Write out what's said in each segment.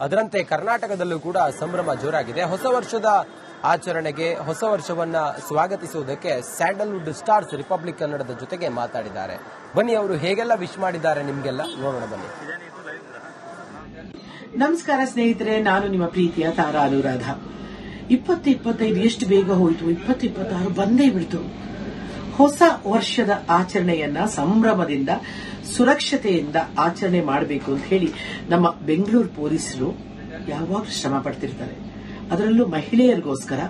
ಅದರಂತೆ ಕರ್ನಾಟಕದಲ್ಲೂ ಕೂಡ ಸಂಭ್ರಮ ಜೋರಾಗಿದೆ. ಹೊಸ ವರ್ಷದ ಆಚರಣೆಗೆ ಹೊಸ ವರ್ಷವನ್ನ ಸ್ವಾಗತಿಸುವುದಕ್ಕೆ ಸ್ಯಾಂಡಲ್ವುಡ್ ಸ್ಟಾರ್ಸ್ ರಿಪಬ್ಲಿಕ್ ಕನ್ನಡದ ಜೊತೆಗೆ ಮಾತಾಡಿದ್ದಾರೆ. ಬನ್ನಿ ಅವರು ಹೇಗೆಲ್ಲ ವಿಶ್ ಮಾಡಿದ್ದಾರೆ ನಿಮ್ಗೆಲ್ಲ? ನೋಡೋಣ ಬನ್ನಿ. ನಮಸ್ಕಾರ ಸ್ನೇಹಿತರೆ, ನಾನು ನಿಮ್ಮ ಪ್ರೀತಿಯ ತಾರಾ ಅನುರಾಧ. ಇಪ್ಪತ್ತು ಇಪ್ಪತ್ತೈದು, ಎಷ್ಟು ಬೇಗ ಹೋಯಿತು? ಇಪ್ಪತ್ತು ಇಪ್ಪತ್ತಾರು ಬಂದೇ ಬಿಡ್ತು. ಹೊಸ ವರ್ಷದ ಆಚರಣೆಯನ್ನ, ಸಂಭ್ರಮದಿಂದ, ಸುರಕ್ಷತೆಯಿಂದ ಆಚರಣೆ ಮಾಡಬೇಕು ಅಂತ ಹೇಳಿ ನಮ್ಮ ಬೆಂಗಳೂರು ಪೊಲೀಸರು ಯಾವಾಗಲೂ ಶ್ರಮ ಪಡ್ತಿರ್ತಾರೆ. ಅದರಲ್ಲೂ ಮಹಿಳೆಯರಿಗೋಸ್ಕರ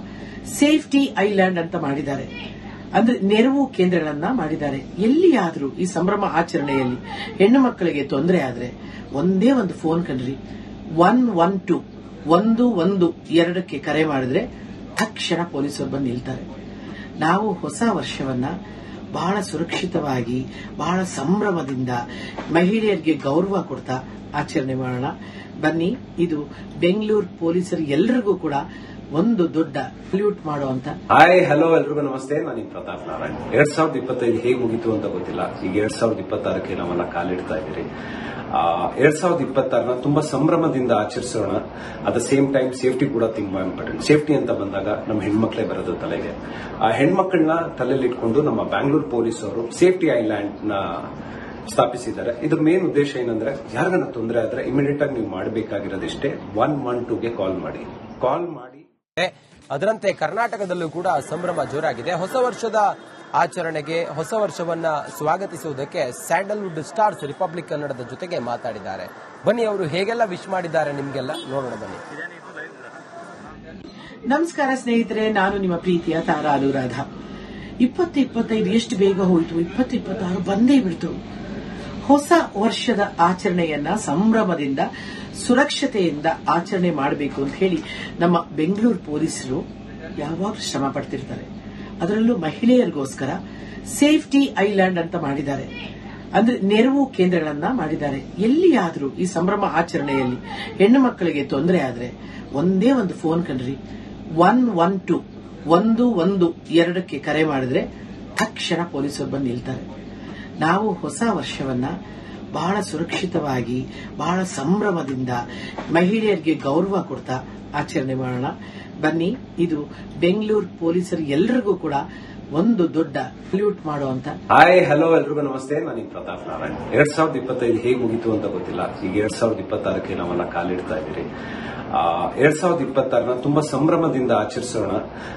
ಸೇಫ್ಟಿ ಐಲ್ಯಾಂಡ್ ಅಂತ ಮಾಡಿದ್ದಾರೆ. ಅಂದ್ರೆ ನೆರವು ಕೇಂದ್ರಗಳನ್ನ ಮಾಡಿದ್ದಾರೆ. ಎಲ್ಲಿಯಾದರೂ ಈ ಸಂಭ್ರಮ ಆಚರಣೆಯಲ್ಲಿ ಹೆಣ್ಣು ಮಕ್ಕಳಿಗೆ ತೊಂದರೆ ಆದ್ರೆ ಒಂದೇ ಒಂದು ಫೋನ್ ಕಣ್ರಿ. ಒನ್ ಒನ್ ಟು, ಒಂದು ಒಂದು ಎರಡಕ್ಕೆ ಕರೆ ಮಾಡಿದ್ರೆ ತಕ್ಷಣ ಪೊಲೀಸರು ಬಂದು ನಿಲ್ತಾರೆ. ನಾವು ಹೊಸ ವರ್ಷವನ್ನ ಬಹಳ ಸುರಕ್ಷಿತವಾಗಿ, ಬಹಳ ಸಂಭ್ರಮದಿಂದ ಮಹಿಳೆಯರಿಗೆ ಗೌರವ ಕೊಡ್ತಾ ಆಚರಣೆ ಮಾಡೋಣ. ಬನ್ನಿ, ಇದು ಬೆಂಗಳೂರು ಪೊಲೀಸರು ಎಲ್ಲರಿಗೂ ಕೂಡ ಒಂದು ದೊಡ್ಡ ಸಲ್ಯೂಟ್ ಮಾಡುವಂತ ಹಾಯ್ ಹಲೋ ಎಲ್ರಿಗೂ, ನಮಸ್ತೆ. ನಾನು ಪ್ರತಾಪ್ ನಾರಾಯಣ್. ಎರಡ್ ಸಾವಿರದ ಇಪ್ಪತ್ತೈದು ಹೇಗೆ ಮುಗೀತು ಅಂತ ಗೊತ್ತಿಲ್ಲ. ಈಗ ಎರಡ್ ಸಾವಿರದ ಇಪ್ಪತ್ತಾರಕ್ಕೆ ನಾವೆಲ್ಲ ಕಾಲಿಡ್ತಾ ಇದ್ದೀರಿ. ಎರಡ್ ಸಾವಿರದ ಇಪ್ಪತ್ತಾರನ ತುಂಬಾ ಸಂಭ್ರಮದಿಂದ ಆಚರಿಸೋಣ. At the same time safety ಕೂಡ ತುಂಬಾ ಇಂಪಾರ್ಟೆಂಟ್ ಸೇಫ್ಟಿ ಅಂತ ಬಂದಾಗ ನಮ್ಮ ಹೆಣ್ಮಕ್ಳೇ ಬರೋದು ತಲೆಗೆ. ಆ ಹೆಣ್ಮಕ್ಳನ್ನ ತಲೆಯಲ್ಲಿ ಇಟ್ಕೊಂಡು ನಮ್ಮ ಬ್ಯಾಂಗ್ಳೂರ್ ಅವರು ಸೇಫ್ಟಿ ಐಲ್ಯಾಂಡ್ನ ಸ್ಥಾಪಿಸಿದ್ದಾರೆ. ಇದ್ರ ಮೇನ್ ಉದ್ದೇಶ ಏನಂದ್ರೆ, ಯಾರಿಗಾನ ತೊಂದರೆ ಆದ್ರೆ ಇಮಿಡಿಯೇಟ್ ಆಗಿ ನೀವು ಮಾಡಬೇಕಾಗಿರೋದಿಷ್ಟೇ ಒನ್ ಒನ್ ಟೂಗೆ ಕಾಲ್ ಮಾಡಿ. ಕಾಲ್ ಮಾಡಿ. ಅದರಂತೆ ಕರ್ನಾಟಕದಲ್ಲೂ ಕೂಡ ಸಂಭ್ರಮ ಜೋರಾಗಿದೆ. ಹೊಸ ವರ್ಷದ ಆಚರಣೆಗೆ ಹೊಸ ವರ್ಷವನ್ನ ಸ್ವಾಗತಿಸುವುದಕ್ಕೆ ಸ್ಯಾಂಡಲ್ವುಡ್ ಸ್ಟಾರ್ಸ್ ರಿಪಬ್ಲಿಕ್ ಕನ್ನಡದ ಜೊತೆಗೆ ಮಾತಾಡಿದ್ದಾರೆ. ಬನ್ನಿ ಅವರು ಹೇಗೆಲ್ಲ ವಿಶ್ ಮಾಡಿದ್ದಾರೆ ನಿಮ್ಗೆಲ್ಲ? ನೋಡೋಣ ಬನ್ನಿ. ನಮಸ್ಕಾರ ಸ್ನೇಹಿತರೆ, ನಾನು ನಿಮ್ಮ ಪ್ರೀತಿಯ ತಾರಾ ಅನುರಾಧ. ಇಪ್ಪತ್ತು ಇಪ್ಪತ್ತೈದು, ಎಷ್ಟು ಬೇಗ ಹೋಯಿತು? ಇಪ್ಪತ್ತು ಇಪ್ಪತ್ತಾರು, ಬಂದೇ ಬಿಡ್ತು. ಹೊಸ ವರ್ಷದ ಆಚರಣೆಯನ್ನ ಸಂಭ್ರಮದಿಂದ ಸುರಕ್ಷತೆಯಿಂದ ಆಚರಣೆ ಮಾಡಬೇಕು ಅಂತ ಹೇಳಿ ನಮ್ಮ ಬೆಂಗಳೂರು ಪೊಲೀಸರು ಯಾವಾಗಲೂ ಶ್ರಮ ಪಡ್ತಿರ್ತಾರೆ. ಅದರಲ್ಲೂ ಮಹಿಳೆಯರಿಗೋಸ್ಕರ ಸೇಫ್ಟಿ ಐಲ್ಯಾಂಡ್ ಅಂತ ಮಾಡಿದ್ದಾರೆ. ಅಂದ್ರೆ ನೆರವು ಕೇಂದ್ರಗಳನ್ನ ಮಾಡಿದ್ದಾರೆ. ಎಲ್ಲಿಯಾದರೂ ಈ ಸಂಭ್ರಮ ಆಚರಣೆಯಲ್ಲಿ ಹೆಣ್ಣು ಮಕ್ಕಳಿಗೆ ತೊಂದರೆ ಆದರೆ ಒಂದೇ ಒಂದು ಫೋನ್ ಕಣ್ರಿ. ಒನ್ ಒನ್ ಟು, ಒಂದು ಒಂದು ಎರಡಕ್ಕೆ ಕರೆ ಮಾಡಿದ್ರೆ ತಕ್ಷಣ ಪೊಲೀಸರು ಬಂದು ನಿಲ್ತಾರೆ. ನಾವು ಹೊಸ ವರ್ಷವನ್ನ ಬಹಳ ಸುರಕ್ಷಿತವಾಗಿ, ಬಹಳ ಸಂಭ್ರಮದಿಂದ ಮಹಿಳೆಯರಿಗೆ ಗೌರವ ಕೊಡ್ತಾ ಆಚರಣೆ ಮಾಡೋಣ. ಬನ್ನಿ, ಇದು ಬೆಂಗಳೂರು ಪೊಲೀಸರು ಎಲ್ಲರಿಗೂ ಕೂಡ ಒಂದು ದೊಡ್ಡ ಸಲ್ಯೂಟ್ ಮಾಡುವಂತ ಹಾಯ್ ಹಲೋ ಎಲ್ರಿಗೂ, ನಮಸ್ತೆ. ನಾನು ಪ್ರತಾಪ್ ನಾರಾಯಣ್. ಎರಡ್ ಸಾವಿರದ ಇಪ್ಪತ್ತೈದು ಹೇಗೆ ಮುಗೀತು ಅಂತ ಗೊತ್ತಿಲ್ಲ. ಈಗ ಎರಡ್ ಸಾವಿರದ ಇಪ್ಪತ್ತಾರಕ್ಕೆ ನಾವೆಲ್ಲ ಕಾಲಿಡ್ತಾ ಇದ್ದೀರಿ. ಎರಡ್ ಸಾವಿರದ ಇಪ್ಪತ್ತಾರನ ತುಂಬಾ ಸಂಭ್ರಮದಿಂದ ಆಚರಿಸೋಣ.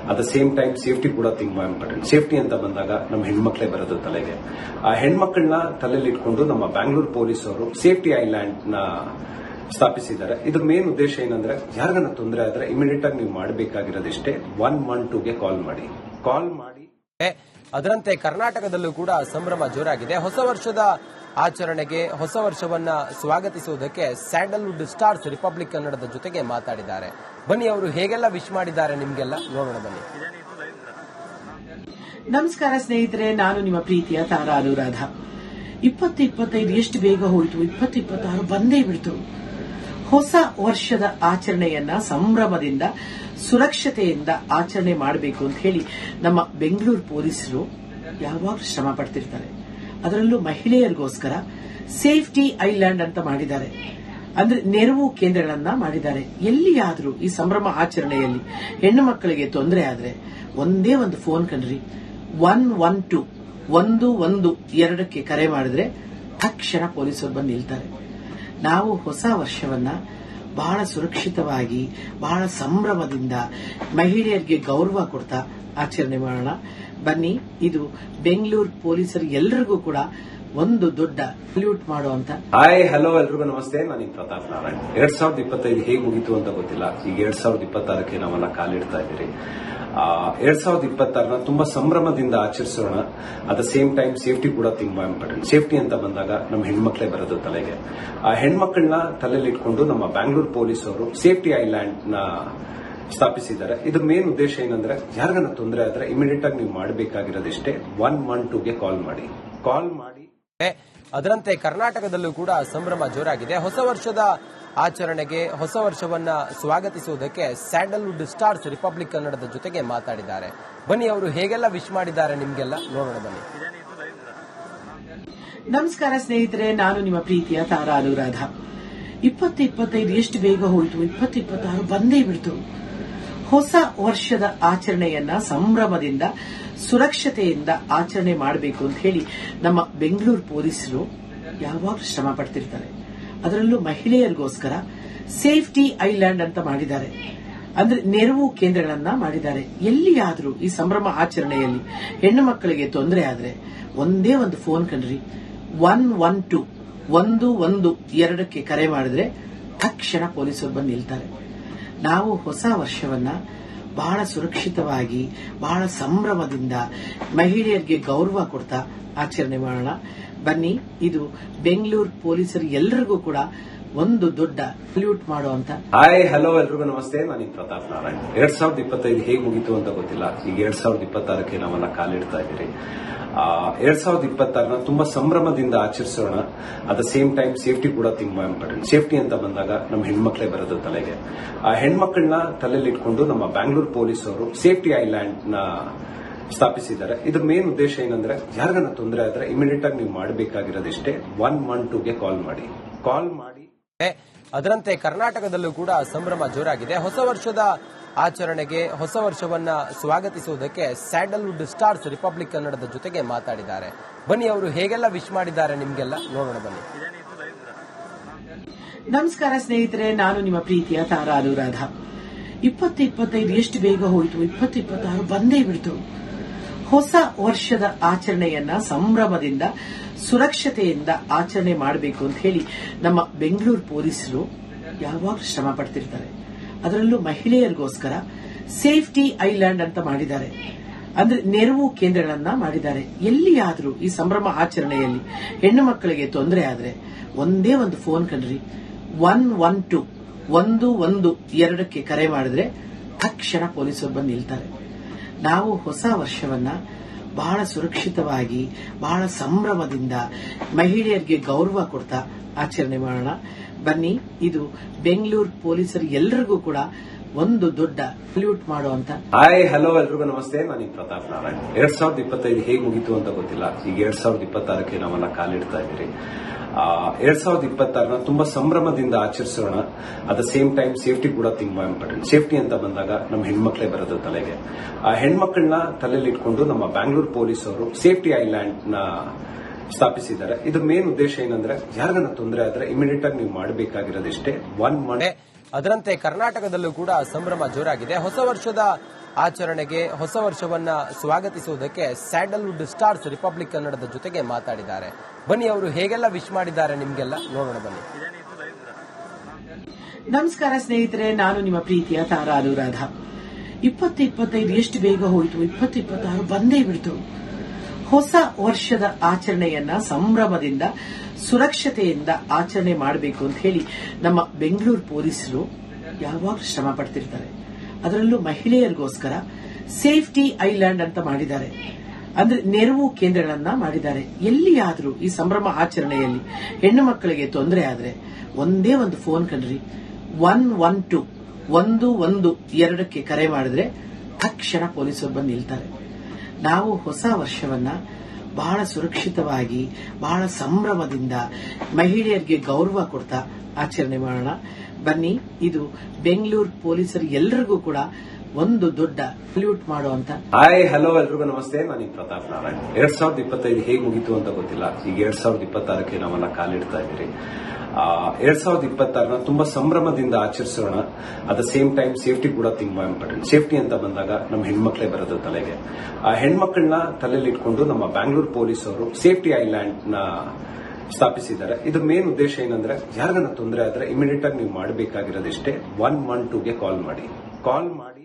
At the same time safety ಕೂಡ ತುಂಬಾ ಇಂಪಾರ್ಟೆಂಟ್ ಸೇಫ್ಟಿ ಅಂತ ಬಂದಾಗ ನಮ್ಮ ಹೆಣ್ಮಕ್ಳೇ ಬರೋದು ತಲೆಗೆ. ಆ ಹೆಣ್ಮಕ್ಳನ್ನ ತಲೆಯಲ್ಲಿ ಇಟ್ಕೊಂಡು ನಮ್ಮ ಬ್ಯಾಂಗ್ಳೂರ್ ಅವರು ಸೇಫ್ಟಿ ಐಲ್ಯಾಂಡ್ನ ಸ್ಥಾಪಿಸಿದ್ದಾರೆ. ಇದ್ರ ಮೇನ್ ಉದ್ದೇಶ ಏನಂದ್ರೆ, ಯಾರಿಗಾನ ತೊಂದರೆ ಆದ್ರೆ ಇಮಿಡಿಯೇಟ್ ಆಗಿ ನೀವು ಮಾಡಬೇಕಾಗಿರೋದಿಷ್ಟೇ ಒನ್ ಒನ್ ಟೂಗೆ ಕಾಲ್ ಮಾಡಿ. ಕಾಲ್ ಮಾಡಿ. ಅದರಂತೆ ಕರ್ನಾಟಕದಲ್ಲೂ ಕೂಡ ಸಂಭ್ರಮ ಜೋರಾಗಿದೆ. ಹೊಸ ವರ್ಷದ ಆಚರಣೆಗೆ ಹೊಸ ವರ್ಷವನ್ನ ಸ್ವಾಗತಿಸುವುದಕ್ಕೆ ಸ್ಯಾಂಡಲ್ವುಡ್ ಸ್ಟಾರ್ಸ್ ರಿಪಬ್ಲಿಕ್ ಕನ್ನಡದ ಜೊತೆಗೆ ಮಾತಾಡಿದ್ದಾರೆ. ಬನ್ನಿ ಅವರು ಹೇಗೆಲ್ಲ ವಿಶ್ ಮಾಡಿದ್ದಾರೆ ನಿಮ್ಗೆಲ್ಲ? ನೋಡೋಣ ಬನ್ನಿ. ನಮಸ್ಕಾರ ಸ್ನೇಹಿತರೆ, ನಾನು ನಿಮ್ಮ ಪ್ರೀತಿಯ ತಾರಾ ಅನುರಾಧ. ಇಪ್ಪತ್ತು ಇಪ್ಪತ್ತೈದು, ಎಷ್ಟು ಬೇಗ ಹೋಯಿತು? ಇಪ್ಪತ್ತು ಇಪ್ಪತ್ತಾರು ಬಂದೇ ಬಿಡ್ತು. ಹೊಸ ವರ್ಷದ ಆಚರಣೆಯನ್ನ, ಸಂಭ್ರಮದಿಂದ, ಸುರಕ್ಷತೆಯಿಂದ ಆಚರಣೆ ಮಾಡಬೇಕು ಅಂತ ಹೇಳಿ ನಮ್ಮ ಬೆಂಗಳೂರು ಪೊಲೀಸರು ಯಾವಾಗಲೂ ಶ್ರಮ ಪಡ್ತಿರ್ತಾರೆ. ಅದರಲ್ಲೂ ಮಹಿಳೆಯರಿಗೋಸ್ಕರ ಸೇಫ್ಟಿ ಐಲ್ಯಾಂಡ್ ಅಂತ ಮಾಡಿದ್ದಾರೆ. ಅಂದ್ರೆ ನೆರವು ಕೇಂದ್ರಗಳನ್ನ ಮಾಡಿದ್ದಾರೆ. ಎಲ್ಲಿಯಾದರೂ ಈ ಸಂಭ್ರಮ ಆಚರಣೆಯಲ್ಲಿ ಹೆಣ್ಣು ಮಕ್ಕಳಿಗೆ ತೊಂದರೆ ಆದರೆ ಒಂದೇ ಒಂದು ಫೋನ್ ಕಣ್ರಿ. ಒನ್ ಒನ್ ಟು, ಒಂದು ಒಂದು ಎರಡಕ್ಕೆ ಕರೆ ಮಾಡಿದ್ರೆ ತಕ್ಷಣ ಪೊಲೀಸರು ಬಂದು ನಿಲ್ತಾರೆ. ನಾವು ಹೊಸ ವರ್ಷವನ್ನ ಬಹಳ ಸುರಕ್ಷಿತವಾಗಿ, ಬಹಳ ಸಂಭ್ರಮದಿಂದ ಮಹಿಳೆಯರಿಗೆ ಗೌರವ ಕೊಡ್ತಾ ಆಚರಣೆ ಮಾಡೋಣ. ಬನ್ನಿ, ಇದು ಬೆಂಗಳೂರು ಪೊಲೀಸರು ಎಲ್ಲರಿಗೂ ಕೂಡ ಒಂದು ದೊಡ್ಡ ಸಲ್ಯೂಟ್ ಮಾಡುವಂತ ಹಾಯ್ ಹಲೋ ಎಲ್ರಿಗೂ, ನಮಸ್ತೆ. ನಾನು ಪ್ರತಾಪ್ ನಾರಾಯಣ್. ಎರಡ್ ಸಾವಿರದ ಇಪ್ಪತ್ತೈದು ಹೇಗೆ ಮುಗೀತು ಅಂತ ಗೊತ್ತಿಲ್ಲ. ಈಗ ಎರಡ್ ಸಾವಿರದ ಇಪ್ಪತ್ತಾರಕ್ಕೆ ನಾವೆಲ್ಲ ಕಾಲಿಡ್ತಾ ಇದ್ದೀರಿ. ಎರಡ್ ಸಾವಿರದ ಇಪ್ಪತ್ತಾರನ ತುಂಬಾ ಸಂಭ್ರಮದಿಂದ ಆಚರಿಸೋಣ. At the same time safety ಕೂಡ ತುಂಬಾ ಇಂಪಾರ್ಟೆಂಟ್ ಸೇಫ್ಟಿ ಅಂತ ಬಂದಾಗ ನಮ್ಮ ಹೆಣ್ಮಕ್ಳೇ ಬರೋದು ತಲೆಗೆ. ಆ ಹೆಣ್ಮಕ್ಳನ್ನ ತಲೆಯಲ್ಲಿ ಇಟ್ಕೊಂಡು ನಮ್ಮ ಬ್ಯಾಂಗ್ಳೂರ್ ಅವರು ಸೇಫ್ಟಿ ಐಲ್ಯಾಂಡ್ನ ಸ್ಥಾಪಿಸಿದ್ದಾರೆ. ಇದ್ರ ಮೇನ್ ಉದ್ದೇಶ ಏನಂದ್ರೆ ಯಾರಿಗಾನ ತೊಂದರೆ ಆದ್ರೆ ಇಮಿಡಿಯೇಟ್ ಆಗಿ ನೀವು ಮಾಡಬೇಕಾಗಿರೋದಿಷ್ಟೇ ಒನ್ ಒನ್ ಟೂಗೆ ಕಾಲ್ ಮಾಡಿ. ಕಾಲ್ ಮಾಡಿ. ಅದರಂತೆ ಕರ್ನಾಟಕದಲ್ಲೂ ಕೂಡ ಸಂಭ್ರಮ ಜೋರಾಗಿದೆ. ಹೊಸ ವರ್ಷದ ಆಚರಣೆಗೆ ಹೊಸ ವರ್ಷವನ್ನ ಸ್ವಾಗತಿಸುವುದಕ್ಕೆ ಸ್ಯಾಂಡಲ್ವುಡ್ ಸ್ಟಾರ್ಸ್ ರಿಪಬ್ಲಿಕ್ ಕನ್ನಡದ ಜೊತೆಗೆ ಮಾತಾಡಿದ್ದಾರೆ. ಬನ್ನಿ ಅವರು ಹೇಗೆಲ್ಲ ವಿಶ್ ಮಾಡಿದ್ದಾರೆ ನಿಮ್ಗೆಲ್ಲ? ನೋಡೋಣ ಬನ್ನಿ. ನಮಸ್ಕಾರ ಸ್ನೇಹಿತರೆ, ನಾನು ನಿಮ್ಮ ಪ್ರೀತಿಯ ತಾರಾ ಅನುರಾಧ. ಇಪ್ಪತ್ತು ಇಪ್ಪತ್ತೈದು, ಎಷ್ಟು ಬೇಗ ಹೋಯಿತು? ಇಪ್ಪತ್ತು ಇಪ್ಪತ್ತಾರು, ಬಂದೇ ಬಿಡ್ತು. ಹೊಸ ವರ್ಷದ ಆಚರಣೆಯನ್ನ ಸಂಭ್ರಮದಿಂದ ಸುರಕ್ಷತೆಯಿಂದ ಆಚರಣೆ ಮಾಡಬೇಕು ಅಂತ ಹೇಳಿ ನಮ್ಮ ಬೆಂಗಳೂರು ಪೊಲೀಸರು ಯಾವಾಗಲೂ ಶ್ರಮ ಪಡ್ತಿರ್ತಾರೆ. ಅದರಲ್ಲೂ ಮಹಿಳೆಯರಿಗೋಸ್ಕರ ಸೇಫ್ಟಿ ಐಲ್ಯಾಂಡ್ ಅಂತ ಮಾಡಿದ್ದಾರೆ. ಅಂದ್ರೆ ನೆರವು ಕೇಂದ್ರಗಳನ್ನ ಮಾಡಿದ್ದಾರೆ. ಎಲ್ಲಿಯಾದರೂ ಈ ಸಂಭ್ರಮ ಆಚರಣೆಯಲ್ಲಿ ಹೆಣ್ಣು ಮಕ್ಕಳಿಗೆ ತೊಂದರೆ ಆದರೆ ಒಂದೇ ಒಂದು ಫೋನ್ ಕಣ್ರಿ. ಒನ್ ಒನ್ ಟು ಒಂದು ಒಂದು ಎರಡಕ್ಕೆ ಕರೆ ಮಾಡಿದ್ರೆ ತಕ್ಷಣ ಪೊಲೀಸರು ಬಂದು ನಿಲ್ತಾರೆ. ನಾವು ಹೊಸ ವರ್ಷವನ್ನ ಬಹಳ ಸುರಕ್ಷಿತವಾಗಿ, ಬಹಳ ಸಂಭ್ರಮದಿಂದ ಮಹಿಳೆಯರಿಗೆ ಗೌರವ ಕೊಡ್ತಾ ಆಚರಣೆ ಮಾಡೋಣ. ಬನ್ನಿ, ಇದು ಬೆಂಗಳೂರು ಪೊಲೀಸರು ಎಲ್ಲರಿಗೂ ಕೂಡ ಒಂದು ದೊಡ್ಡ ಸಲ್ಯೂಟ್ ಮಾಡುವಂತ ಹಾಯ್ ಹಲೋ ಎಲ್ರಿಗೂ, ನಮಸ್ತೆ. ನಾನು ಪ್ರತಾಪ್ ನಾರಾಯಣ್. ಎರಡ್ ಸಾವಿರದ ಇಪ್ಪತ್ತೈದು ಹೇಗೆ ಮುಗೀತು ಅಂತ ಗೊತ್ತಿಲ್ಲ. ಈಗ ಎರಡ್ ಸಾವಿರದ ಇಪ್ಪತ್ತಾರಕ್ಕೆ ನಾವೆಲ್ಲ ಕಾಲಿಡ್ತಾ ಇದ್ದೀರಿ. ಎರಡ್ ಸಾವಿರದ ಇಪ್ಪತ್ತಾರನ ತುಂಬಾ ಸಂಭ್ರಮದಿಂದ ಆಚರಿಸೋಣ. At the same time safety ಕೂಡ ತುಂಬಾ ಇಂಪಾರ್ಟೆಂಟ್ ಸೇಫ್ಟಿ ಅಂತ ಬಂದಾಗ ನಮ್ಮ ಹೆಣ್ಮಕ್ಳೇ ಬರೋದು ತಲೆಗೆ. ಆ ಹೆಣ್ಮಕ್ಳನ್ನ ತಲೆಯಲ್ಲಿ ಇಟ್ಕೊಂಡು ನಮ್ಮ ಬ್ಯಾಂಗ್ಳೂರ್ ಪೊಲೀಸ್ ಅವರು ಸೇಫ್ಟಿ ಐಲ್ಯಾಂಡ್ನ ಸ್ಥಾಪಿಸಿದ್ದಾರೆ. ಇದ್ರ ಮೇನ್ ಉದ್ದೇಶ ಏನಂದ್ರೆ ಯಾರಿಗಾನ ತೊಂದರೆ ಆದ್ರೆ ಇಮಿಡಿಯೇಟ್ ಆಗಿ ನೀವು ಮಾಡಬೇಕಾಗಿರೋದಿಷ್ಟೇ ಒನ್ ಒನ್ ಟೂಗೆ ಕಾಲ್ ಮಾಡಿ. ಕಾಲ್ ಮಾಡಿ. ಅದರಂತೆ ಕರ್ನಾಟಕದಲ್ಲೂ ಕೂಡ ಸಂಭ್ರಮ ಜೋರಾಗಿದೆ. ಹೊಸ ವರ್ಷದ ಆಚರಣೆಗೆ ಹೊಸ ವರ್ಷವನ್ನ ಸ್ವಾಗತಿಸುವುದಕ್ಕೆ ಸ್ಯಾಂಡಲ್ವುಡ್ ಸ್ಟಾರ್ಸ್ ರಿಪಬ್ಲಿಕ್ ಕನ್ನಡದ ಜೊತೆಗೆ ಮಾತಾಡಿದ್ದಾರೆ. ಬನ್ನಿ ಅವರು ಹೇಗೆಲ್ಲ ವಿಶ್ ಮಾಡಿದ್ದಾರೆ ನಿಮ್ಗೆಲ್ಲ? ನೋಡೋಣ ಬನ್ನಿ. ನಮಸ್ಕಾರ ಸ್ನೇಹಿತರೆ, ನಾನು ನಿಮ್ಮ ಪ್ರೀತಿಯ ತಾರಾ ಅನುರಾಧ. ಇಪ್ಪತ್ತು ಇಪ್ಪತ್ತೈದು, ಎಷ್ಟು ಬೇಗ ಹೋಯಿತು? ಇಪ್ಪತ್ತು ಇಪ್ಪತ್ತಾರು, ಬಂದೇ ಬಿಡ್ತು. ಹೊಸ ವರ್ಷದ ಆಚರಣೆಯನ್ನ ಸಂಭ್ರಮದಿಂದ ಸುರಕ್ಷತೆಯಿಂದ ಆಚರಣೆ ಮಾಡಬೇಕು ಅಂತ ಹೇಳಿ ನಮ್ಮ ಬೆಂಗಳೂರು ಪೊಲೀಸರು ಯಾವಾಗಲೂ ಶ್ರಮ ಪಡ್ತಿರ್ತಾರೆ. ಅದರಲ್ಲೂ ಮಹಿಳೆಯರಿಗೋಸ್ಕರ ಸೇಫ್ಟಿ ಐಲ್ಯಾಂಡ್ ಅಂತ ಮಾಡಿದ್ದಾರೆ. ಅಂದ್ರೆ ನೆರವು ಕೇಂದ್ರಗಳನ್ನ ಮಾಡಿದ್ದಾರೆ. ಎಲ್ಲಿಯಾದರೂ ಈ ಸಂಭ್ರಮ ಆಚರಣೆಯಲ್ಲಿ ಹೆಣ್ಣು ಮಕ್ಕಳಿಗೆ ತೊಂದರೆ ಆದರೆ ಒಂದೇ ಒಂದು ಫೋನ್ ಕಣ್ರಿ. ಒನ್ ಒನ್ ಟು ಒಂದು ಒಂದು ಎರಡಕ್ಕೆ ಕರೆ ಮಾಡಿದ್ರೆ ತಕ್ಷಣ ಪೊಲೀಸರು ಬಂದು ನಿಲ್ತಾರೆ. ನಾವು ಹೊಸ ವರ್ಷವನ್ನ ಬಹಳ ಸುರಕ್ಷಿತವಾಗಿ, ಬಹಳ ಸಂಭ್ರಮದಿಂದ ಮಹಿಳೆಯರಿಗೆ ಗೌರವ ಕೊಡ್ತಾ ಆಚರಣೆ ಮಾಡೋಣ. ಬನ್ನಿ, ಇದು ಬೆಂಗಳೂರು ಪೊಲೀಸರು ಎಲ್ಲರಿಗೂ ಕೂಡ ಒಂದು ದೊಡ್ಡ ಸಲ್ಯೂಟ್ ಮಾಡುವಂತ ಹಾಯ್ ಹಲೋ ಎಲ್ರಿಗೂ, ನಮಸ್ತೆ. ನಾನು ಪ್ರತಾಪ್ ನಾರಾಯಣ್. ಎರಡ್ ಸಾವಿರದ ಇಪ್ಪತ್ತೈದು ಹೇಗೆ ಮುಗೀತು ಅಂತ ಗೊತ್ತಿಲ್ಲ. ಈಗ ಎರಡ್ ಸಾವಿರದ ಇಪ್ಪತ್ತಾರಕ್ಕೆ ನಾವೆಲ್ಲ ಕಾಲಿಡ್ತಾ ಇದ್ದೀರಿ. ಎರಡ್ ಸಾವಿರದ ಇಪ್ಪತ್ತಾರನ ತುಂಬಾ ಸಂಭ್ರಮದಿಂದ ಆಚರಿಸೋಣ. At the same time safety ಕೂಡ ತುಂಬಾ ಇಂಪಾರ್ಟೆಂಟ್. ಸೇಫ್ಟಿ ಅಂತ ಬಂದಾಗ ನಮ್ಮ ಹೆಣ್ಮಕ್ಳೇ ಬರೋದು ತಲೆಗೆ. ಆ ಹೆಣ್ಮಕ್ಳನ್ನ ತಲೆಯಲ್ಲಿ ಇಟ್ಕೊಂಡು ನಮ್ಮ ಬ್ಯಾಂಗ್ಳೂರ್ ಪೊಲೀಸ್ ಅವರು ಸೇಫ್ಟಿ ಐಲ್ಯಾಂಡ್ನ ಸ್ಥಾಪಿಸಿದ್ದಾರೆ. ಇದ್ರ ಮೇನ್ ಉದ್ದೇಶ ಏನಂದ್ರೆ ಯಾರಿಗನ್ನ ತೊಂದರೆ ಆದ್ರೆ ಇಮಿಡಿಯೇಟ್ ಆಗಿ ನೀವು ಮಾಡಬೇಕಾಗಿರೋದಿಷ್ಟೇ ಒನ್ ಒನ್ ಅದರಂತೆ ಕರ್ನಾಟಕದಲ್ಲೂ ಕೂಡ ಸಂಭ್ರಮ ಜೋರಾಗಿದೆ. ಹೊಸ ವರ್ಷದ ಆಚರಣೆಗೆ ಹೊಸ ವರ್ಷವನ್ನ ಸ್ವಾಗತಿಸುವುದಕ್ಕೆ ಸ್ಯಾಂಡಲ್ವುಡ್ ಸ್ಟಾರ್ಸ್ ರಿಪಬ್ಲಿಕ್ ಕನ್ನಡದ ಜೊತೆಗೆ ಮಾತಾಡಿದ್ದಾರೆ. ಬನ್ನಿ ಅವರು ಹೇಗೆಲ್ಲ ವಿಶ್ ಮಾಡಿದ್ದಾರೆ ನಿಮ್ಗೆಲ್ಲ? ನೋಡೋಣ ಬನ್ನಿ. ನಮಸ್ಕಾರ ಸ್ನೇಹಿತರೆ, ನಾನು ನಿಮ್ಮ ಪ್ರೀತಿಯ ತಾರಾ ಅನುರಾಧ. ಇಪ್ಪತ್ತು ಇಪ್ಪತ್ತೈದು, ಎಷ್ಟು ಬೇಗ ಹೋಯಿತು? ಇಪ್ಪತ್ತು ಇಪ್ಪತ್ತಾರು ಬಂದೇ ಬಿಡ್ತು. ಹೊಸ ವರ್ಷದ ಆಚರಣೆಯನ್ನ ಸಂಭ್ರಮದಿಂದ, ಸುರಕ್ಷತೆಯಿಂದ ಆಚರಣೆ ಮಾಡಬೇಕು ಅಂತ ಹೇಳಿ ನಮ್ಮ ಬೆಂಗಳೂರು ಪೊಲೀಸರು ಯಾವಾಗಲೂ ಶ್ರಮ ಪಡ್ತಿರ್ತಾರೆ? ಅದರಲ್ಲೂ ಮಹಿಳೆಯರಿಗೋಸ್ಕರ ಸೇಫ್ಟಿ ಐಲ್ಯಾಂಡ್ ಅಂತ ಮಾಡಿದ್ದಾರೆ. ಅಂದ್ರೆ ನೆರವು ಕೇಂದ್ರಗಳನ್ನ ಮಾಡಿದ್ದಾರೆ. ಎಲ್ಲಿಯಾದರೂ ಈ ಸಂಭ್ರಮ ಆಚರಣೆಯಲ್ಲಿ ಹೆಣ್ಣು ಮಕ್ಕಳಿಗೆ ತೊಂದರೆ ಆದರೆ ಒಂದೇ ಒಂದು ಫೋನ್ ಕಣ್ರಿ. ಒನ್ ಒನ್ ಟು ಒಂದು ಒಂದು ಎರಡಕ್ಕೆ ಕರೆ ಮಾಡಿದ್ರೆ ತಕ್ಷಣ ಪೊಲೀಸರು ಬಂದು ನಿಲ್ತಾರೆ. ನಾವು ಹೊಸ ವರ್ಷವನ್ನ ಬಹಳ ಸುರಕ್ಷಿತವಾಗಿ, ಬಹಳ ಸಂಭ್ರಮದಿಂದ ಮಹಿಳೆಯರಿಗೆ ಗೌರವ ಕೊಡ್ತಾ ಆಚರಣೆ ಮಾಡೋಣ. ಬನ್ನಿ. ಇದು ಬೆಂಗಳೂರು ಪೊಲೀಸರು ಎಲ್ಲರಿಗೂ ಕೂಡ ಒಂದು ದೊಡ್ಡ ಸಲ್ಯೂಟ್ ಮಾಡುವಂತ ಹಾಯ್, ಹಲೋ ಎಲ್ರಿಗೂ ನಮಸ್ತೆ. ನಾನು ಪ್ರತಾಪ್ ನಾರಾಯಣ್. ಎರಡ್ ಸಾವಿರದ ಇಪ್ಪತ್ತೈದು ಹೇಗೆ ಮುಗೀತು ಅಂತ ಗೊತ್ತಿಲ್ಲ. ಈಗ ಎರಡ್ ಸಾವಿರದ ಇಪ್ಪತ್ತಾರಕ್ಕೆ ನಾವೆಲ್ಲ ಕಾಲಿಡ್ತಾ ಇದ್ದೀರಿ. ಎರಡ್ ಸಾವಿರದ ಇಪ್ಪತ್ತಾರನ ತುಂಬಾ ಸಂಭ್ರಮದಿಂದ ಆಚರಿಸೋಣ. At the same time safety ಕೂಡ ತುಂಬಾ ಇಂಪಾರ್ಟೆಂಟ್ ಸೇಫ್ಟಿ ಅಂತ ಬಂದಾಗ ನಮ್ಮ ಹೆಣ್ಮಕ್ಳೇ ಬರೋದು ತಲೆಗೆ. ಆ, ಹೆಣ್ಮಕ್ಳನ್ನ ತಲೆಯಲ್ಲಿ ಇಟ್ಕೊಂಡು ನಮ್ಮ ಬ್ಯಾಂಗ್ಳೂರ್ ಪೊಲೀಸ್ ಅವರು ಸೇಫ್ಟಿ ಐಲ್ಯಾಂಡ್ನ ಸ್ಥಾಪಿಸಿದ್ದಾರೆ. ಇದ್ರ ಮೇನ್ ಉದ್ದೇಶ ಏನಂದ್ರೆ ಯಾರಿಗನ್ನ ತೊಂದರೆ ಆದ್ರೆ ಇಮಿಡಿಯೇಟ್ ಆಗಿ ನೀವು ಮಾಡಬೇಕಾಗಿರೋದಿಷ್ಟೇ ಒನ್ ಒನ್ ಟೂಗೆ ಕಾಲ್ ಮಾಡಿ. ಕಾಲ್ ಮಾಡಿ.